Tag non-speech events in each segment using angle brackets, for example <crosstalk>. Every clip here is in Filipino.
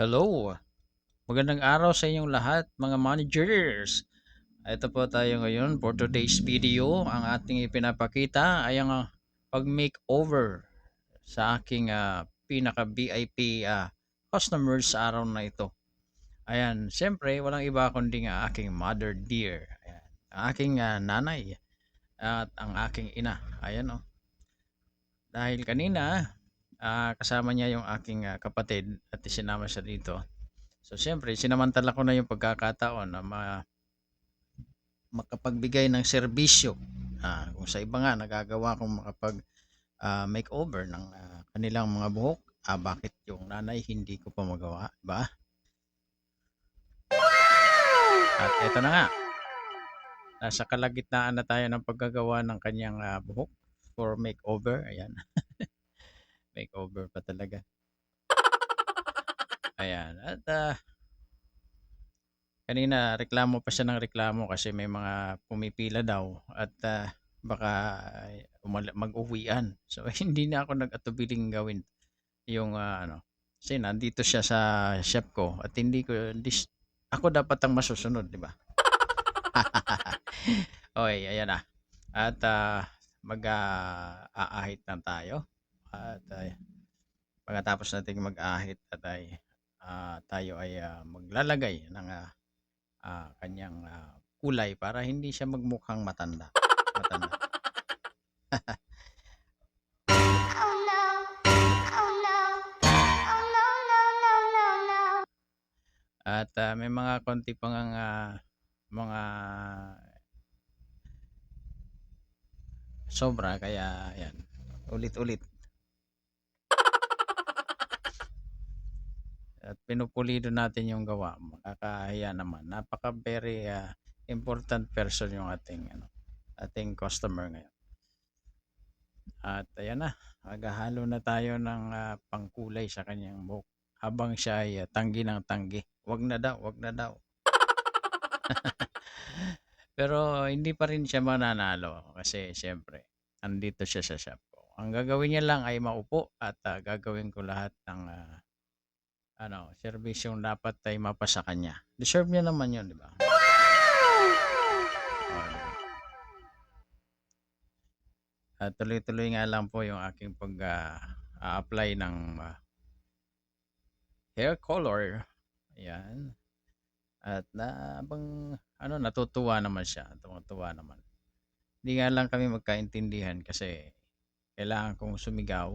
Hello! Magandang araw sa inyong lahat, mga managers! Ito po tayo ngayon for today's video. Ang ating ipinapakita ay ang ah, pag-makeover sa aking ah, pinaka-VIP ah, customers sa araw na ito. Ayan, siyempre, walang iba kundi ang aking mother dear. Ayan, ang aking ah, nanay at ang aking ina. Ayan oh. Dahil kanina, ah, kasama niya yung aking ah, kapatid at isinama siya dito. So siyempre, sinamantala ko na yung pagkakataon na ma makapagbigay ng serbisyo. Ah, kung sa iba nga nagagawa kong makapag ah, makeover ng ah, kanilang mga buhok, ah, bakit yung nanay hindi ko pa magawa, ba? At eto na nga. Nasa kalagitnaan na tayo ng paggagawa ng kanyang ah, buhok for makeover. Ayan. <laughs> makeover pa talaga. <laughs> Ayan. At ah, kanina reklamo pa siya ng reklamo kasi may mga pumipila daw at ah, baka mag-uwian. So <laughs> hindi na ako nag-atubiling gawin yung ah, ano. Kasi nandito siya sa shop ko at hindi ko hindi, ako dapat ang masusunod, di ba? <laughs> okay, ayan na. At ah, mag-aahit na tayo. At ah, pagkatapos natin mag-ahit at ay ah, tayo ay ah, maglalagay ng ah, ah, kanyang ah, kulay para hindi siya magmukhang matanda. Matanda. Oh no. Oh no. Oh no, no, no, no. At ah, may mga konti pang ah, mga sobra kaya yan. Ulit-ulit. At pinupulido natin yung gawa. Makakahiya naman. Napaka very ah, important person yung ating ano, ating customer ngayon. At ayan na, maghahalo na tayo ng ah, pangkulay sa kanyang buhok habang siya ay ah, tanggi ng tanggi. Wag na daw, wag na daw. <laughs> Pero hindi pa rin siya mananalo kasi siyempre andito siya sa shop ko. Ang gagawin niya lang ay maupo at ah, gagawin ko lahat ng ah, ano, serbisyong dapat ay mapasa kanya. Deserve niya naman 'yon, di ba? At tuloy-tuloy nga lang po yung aking pag-apply ng ah, hair color. Ayan. At na bang ano natutuwa naman siya, tuwang-tuwa naman. Hindi nga lang kami magkaintindihan kasi kailangan kong sumigaw.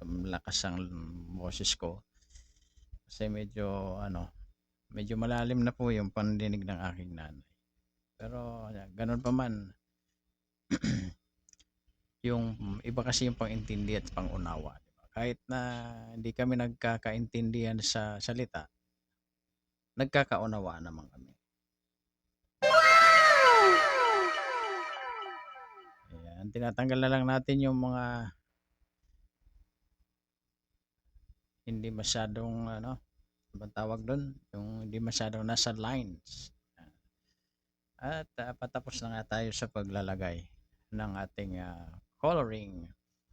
Malakas ang boses ko. Kasi medyo ano, medyo malalim na po yung pandinig ng aking nanay. Pero ganun pa man <clears throat> yung iba kasi yung pang-intindi at pang-unawa. di ba? Kahit na hindi kami nagkakaintindihan sa salita, nagkakaunawa naman kami. Ayan, tinatanggal na lang natin yung mga hindi masyadong ano, ano bang tawag doon? Yung hindi masyadong nasa lines. At ah, patapos na nga tayo sa paglalagay ng ating ah, coloring.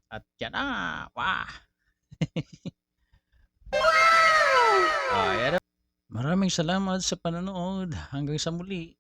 At yan na! Wah! Ah, ayan na. Maraming salamat sa panonood. Hanggang sa muli.